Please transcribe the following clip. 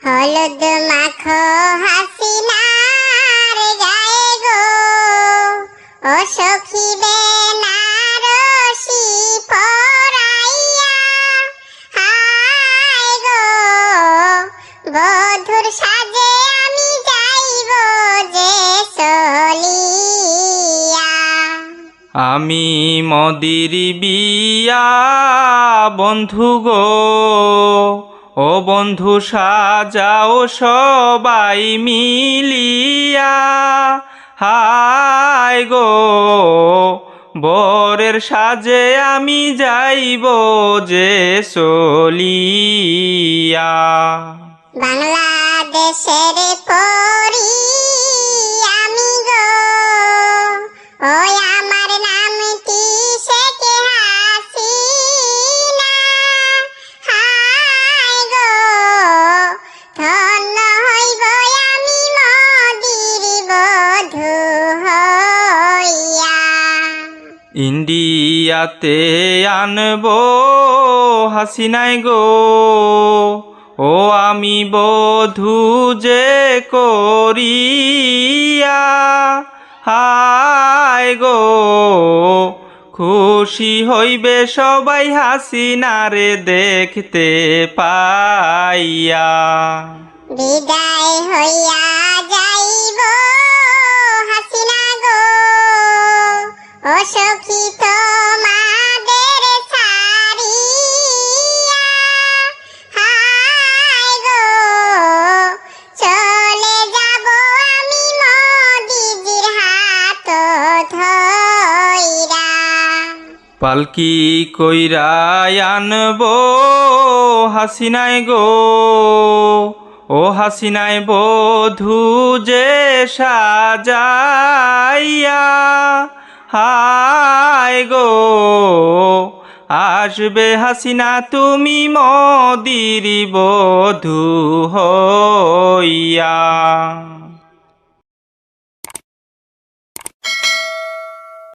হলুদ মাখো হাসিনার গায়ে গো ও সখী বেনারসি পরাইয়া হায় গো বধুর সাজে আমি মদির বিয়া, বন্ধু গো। ও বন্ধু, সাজাও সবাই মিলিয়া। হায় গো, বরের সাজে আমি যাইব যে চলিয়া। বাংলাদেশের ইন্ডিয়াতে আনব হাসিনাই গো। ও আমি বধু যে করিয়া হায় গো। খুশি হইবে সবাই হাসিনারে দেখতে পাইয়া। বিদায় হইয়া। ও সখী তোমাদের সারিয়া হায় গো, চলে যাব আমি মোদিজির হাত ধইরা। পালকি কইরা আনব, হাসিনাই গো, ও হাসিনাই বধু যে সাজাইয়া হায় গো আসবে হাসিনা তুমি মদির বধু হইয়া